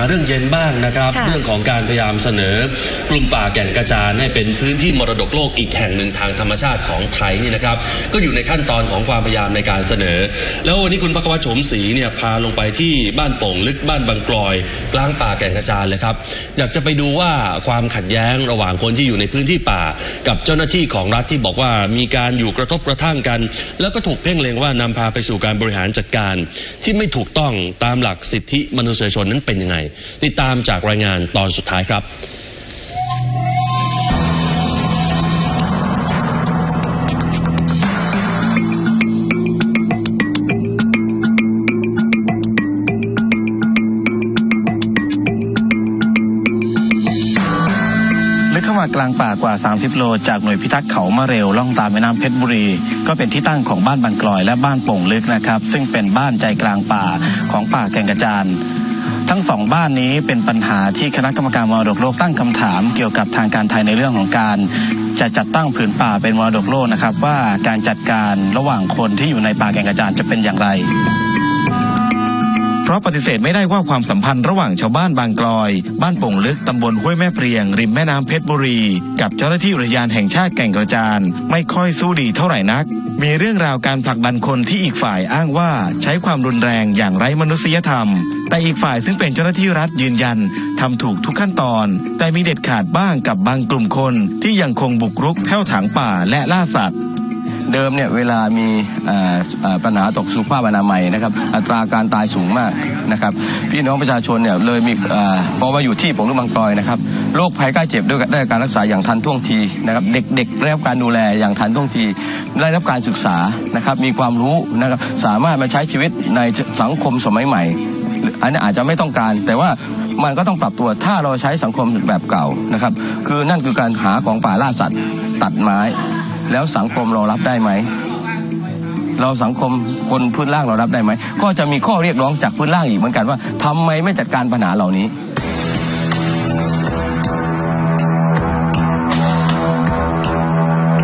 มาเรื่องเย็นบ้างนะครับค่ะเรื่องของการพยายามเสนอกลุ่มป่าแก่งกระจานให้เป็นพื้นที่มรดกโลกอีกแห่งหนึ่งทางธรรมชาติของไทยนี่นะครับ ก็อยู่ในขั้นตอนของความพยายามในการเสนอ แล้ววันนี้คุณพักวัชโฉมศรีเนี่ยพาลงไปที่บ้านโป่งลึกบ้านบางกลอย กลางป่าแก่งกระจานเลยครับ อยากจะไปดูว่าความขัดแย้งระหว่างคนที่อยู่ในพื้นที่ป่า กับเจ้าหน้าที่ของรัฐที่บอกว่ามีการอยู่กระทบกระทั่งกัน แล้วก็ถูกเพ่งเล็งว่านำพาไปสู่การบริหารจัดการ ที่ไม่ถูกต้องตามหลักสิทธิมนุษยชนนั้นเป็นยังไงติดตามจากรายงานตอนสุดท้ายครับลึกเข้ามากลางป่ากว่า 30 โล จากหน่วยพิทักษ์เขามาเร็วล่องตามแม่น้ำเพชรบุรี ก็เป็นที่ตั้งของบ้านบางกลอยและบ้านโป่งลึกนะครับ ซึ่งเป็นบ้านใจกลางป่าของป่าแก่งกระจาน ทั้งสองบ้านนี้เป็นปัญหาที่คณะกรรมการมรดกโลกตั้งคำถาม เกี่ยวกับทางการไทยในเรื่องของการจะจัดตั้งผืนป่าเป็นมรดกโลกนะครับ ว่าการจัดการระหว่างคนที่อยู่ในป่าแก่งกระจานจะเป็นอย่างไร เพราะปฏิเสธไม่ได้ว่าความสัมพันธ์ระหว่างชาวบ้านบางกลอย บ้านโป่งลึกตำบลห้วยแม่เปรียง ริมแม่น้ำเพชรบุรี กับเจ้าหน้าที่อุทยานแห่งชาติแก่งกระจานไม่ค่อยสู้ดีเท่าไหร่นัก มีเรื่องราวการผลักดันคนที่อีกฝ่ายอ้างว่าใช้ความรุนแรงอย่างไร้มนุษยธรรม แต่อีกฝ่ายซึ่งเป็นเจ้าหน้าที่รัฐยืนยันทำถูกทุกขั้นตอน แต่มีเด็ดขาดบ้างกับบางกลุ่มคนที่ยังคงบุกรุกแผ่วถางป่าและล่าสัตว์ เดิมเนี่ยเวลามีปัญหาตกสุขภาพอนามัยนะครับ อัตราการตายสูงมากนะครับ พี่น้องประชาชนเนี่ยเลยมีอพอมาอยู่ที่ผมลูกบางกลอยนะครับโรคภัยใกล้เจ็บด้วยได้การรักษาอย่างทันท่วงทีนะครับ เด็กๆได้รับการดูแลอย่างทันท่วงที ได้รับการศึกษานะครับ มีความรู้นะครับ สามารถมาใช้ชีวิตในสังคมสมัยใหม่ อันนี้อาจจะไม่ต้องการ แต่ว่ามันก็ต้องปรับตัวถ้าเราใช้สังคมแบบเก่านะครับ คือนั่นคือการหาของป่าล่าสัตว์ตัดไม้ แล้วสังคมเรารับได้ไหม เราสังคมคนพื้นล่างเรารับได้ไหม ก็จะมีข้อเรียกร้องจากพื้นล่างอีกเหมือนกันว่าทำไมไม่จัดการปัญหาเหล่านี้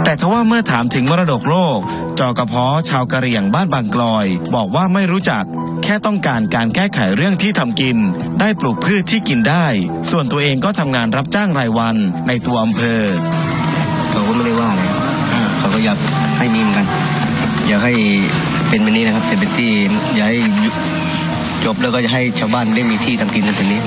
แต่ทว่าเมื่อถามถึงมรดกโลก จอกระเพาะชาวกะเหรี่ยงบ้านบางกลอย บอกว่าไม่รู้จัก แค่ต้องการการแก้ไขเรื่องที่ทำกิน ได้ปลูกพืชที่กินได้ ส่วนตัวเองก็ทำงานรับจ้างรายวันในตัวอำเภอเขาก็ไม่ได้ว่าอะไรครับเขาก็ อยากให้มีเหมือนกัน อยากให้เป็นแบบนี้นะครับ เป็นเป็นที่อยากให้จบแล้วก็จะให้ชาวบ้านได้มีที่ทำกินกันแบบนี้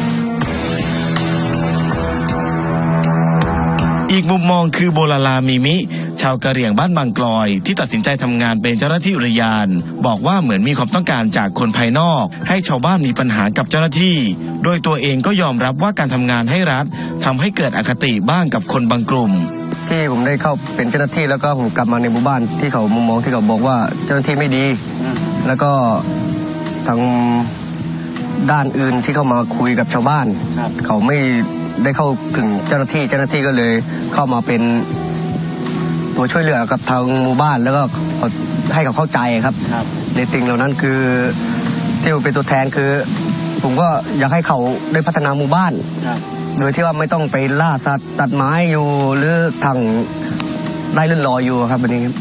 อีกมุมมองคือโบลาลามีมิ ชาวกะเหรี่ยงบ้านบางกลอย ที่ตัดสินใจทำงานเป็นเจ้าหน้าที่อุทยาน บอกว่าเหมือนมีความต้องการจากคนภายนอก ให้ชาวบ้านมีปัญหากับเจ้าหน้าที่ โดยตัวเองก็ยอมรับว่าการทำงานให้รัฐทำให้เกิดอคติบ้างกับคนบางกลุ่ม ที่ผมได้เข้าเป็นเจ้าหน้าที่แล้วก็ผมกลับมาในหมู่บ้านที่เขามุมมองที่เขาบอกว่าเจ้าหน้าที่ไม่ดี แล้วก็ทางด้านอื่นที่เข้ามาคุยกับชาวบ้าน เขาไม่ได้เข้าถึงเจ้าหน้าที่เจ้าหน้าที่ก็เลยเข้ามาเป็นตัวช่วยเหลือกับทางหมู่บ้านแล้วก็ให้เขาเข้าใจครับในสิ่งเหล่านั้นคือที่ผมเป็นตัวแทนคือ ผมก็อยากให้เขาได้พัฒนาหมู่บ้าน โดยที่ว่าไม่ต้องไปล่าสัตว์ตัดไม้อยู่หรือทางได้เลื่อนลอยอยู่ครับวันนี้ครับ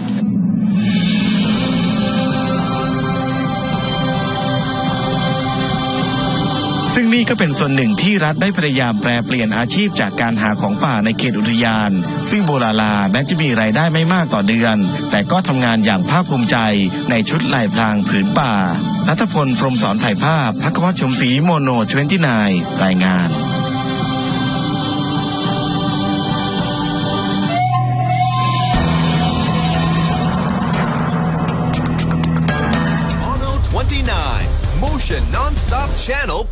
ซึ่งนี่ก็เป็นส่วนหนึ่งที่รัฐได้พยายามแปลเปลี่ยนอาชีพจากการหาของป่าในเขตอุทยาน ซึ่งโบลาลาแม้จะมีรายได้ไม่มากต่อเดือน แต่ก็ทำงานอย่างภาคภูมิใจในชุดลายพรางผืนป่า นัทพล พรมสอนถ่ายภาพพักวัชชมศรีโมโนทเวนตี้นรายงาน Channel